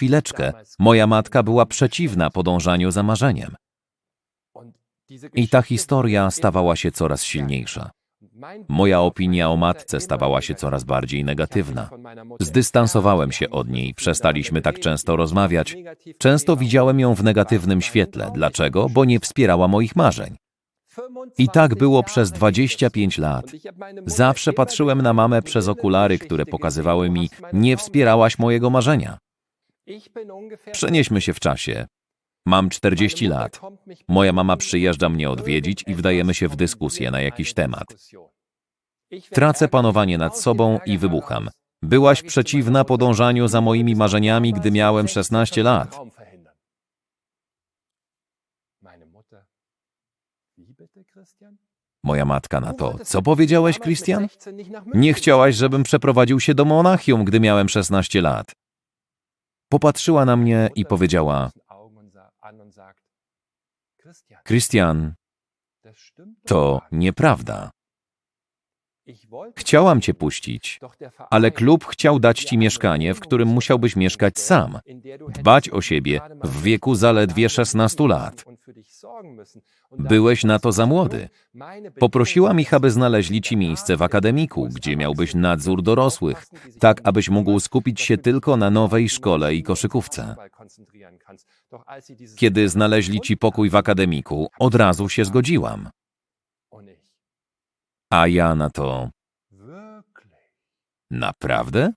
chwileczkę, moja matka była przeciwna podążaniu za marzeniem. I ta historia stawała się coraz silniejsza. Moja opinia o matce stawała się coraz bardziej negatywna. Zdystansowałem się od niej, przestaliśmy tak często rozmawiać. Często widziałem ją w negatywnym świetle. Dlaczego? Bo nie wspierała moich marzeń. I tak było przez 25 lat. Zawsze patrzyłem na mamę przez okulary, które pokazywały mi, nie wspierałaś mojego marzenia. Przenieśmy się w czasie. Mam 40 lat. Moja mama przyjeżdża mnie odwiedzić i wdajemy się w dyskusję na jakiś temat. Tracę panowanie nad sobą i wybucham. Byłaś przeciwna podążaniu za moimi marzeniami, gdy miałem 16 lat. Moja matka na to. Co powiedziałeś, Christian? Nie chciałaś, żebym przeprowadził się do Monachium, gdy miałem 16 lat. Popatrzyła na mnie i powiedziała: Christian, to nieprawda. Chciałam cię puścić, ale klub chciał dać ci mieszkanie, w którym musiałbyś mieszkać sam, dbać o siebie w wieku zaledwie 16 lat. Byłeś na to za młody. Poprosiłam ich, aby znaleźli ci miejsce w akademiku, gdzie miałbyś nadzór dorosłych, tak abyś mógł skupić się tylko na nowej szkole i koszykówce. Kiedy znaleźli ci pokój w akademiku, od razu się zgodziłam. A ja na to. Naprawdę?